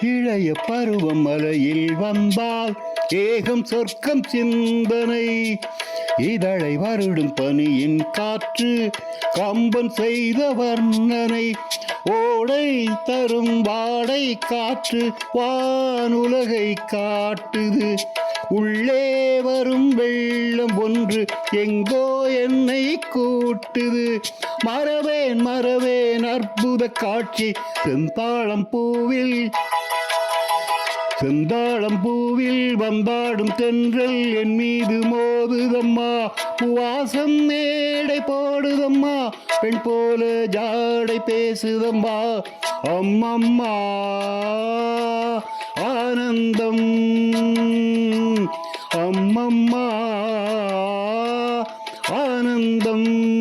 இளைய பருவம் மலையில் வந்தால் ஏகம் சொர்க்கம் சிந்தனை. இதழை வருடும் பனியின் காற்று கம்பன் செய்த வர்ணனை. ஓடை தரும் வாடை காற்று வானுலகை காட்டுது. உள்ளே வரும் வெள்ளம் ஒன்று எங்கோ என்னை கூட்டுது. மறவேன் மறவேன் அற்புத காட்சி. செந்தாளம் பூவில் செந்தாளம் பூவில் வந்தாடும் தென்றல் என் மீது மோதுதம்மா. வாசம் மேடை போடுதம்மா. பெண் போல ஜாடை பேசுதம்மா. அம்மம்மா ஆனந்தம். அம்மம்மா ஆனந்தம்.